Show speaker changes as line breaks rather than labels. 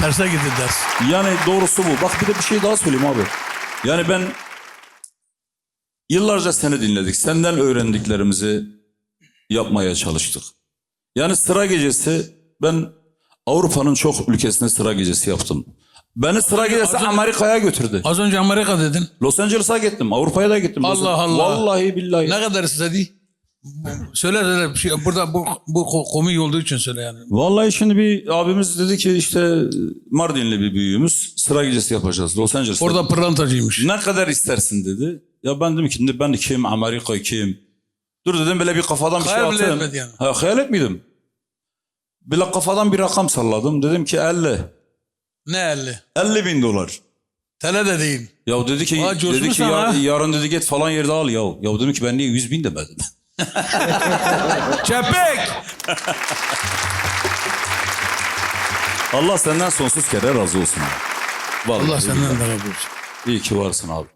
Terse gitti ders.
Yani doğrusu bu. Bak bir de bir şey daha söyleyeyim abi. Yani ben yıllarca seni dinledik. Senden öğrendiklerimizi yapmaya çalıştık. Yani sıra gecesi ben Avrupa'nın çok ülkesine sıra gecesi yaptım. Beni sıra gecesi Amerika'ya götürdü.
Az önce Amerika dedin.
Los Angeles'a gittim. Avrupa'ya da gittim.
Allah Allah.
Vallahi billahi.
Ne kadar istedi? Söyle söyle. Bir şey, burada bu, bu ko- komik olduğu için söyle yani.
Vallahi şimdi bir abimiz dedi ki işte Mardinli bir büyüğümüz sıra gecesi yapacağız Los Angeles'ta.
Orada pırlantacıymış.
Ne kadar istersin dedi. Ya ben dedim ki ben kim Amerika kim? Dur dedim böyle bir kafadan bir
Hayal
şey
bile
atayım.
etmedi yani.
Ha, hayal etmedim. Böyle kafadan bir rakam salladım. Dedim ki 50.
Ne elli?
50 bin dolar.
Tele de değil.
Ya dedi ki,
Vay,
dedi ki
ama
"Ya-
ha."
yarın dedi git falan yerde al ya. Ya dedim ki ben niye 100 bin demedim.
Çepek!
Allah senden sonsuz kere razı olsun abi. Vallahi
Allah senden de razı olsun.
iyi ki varsın abi.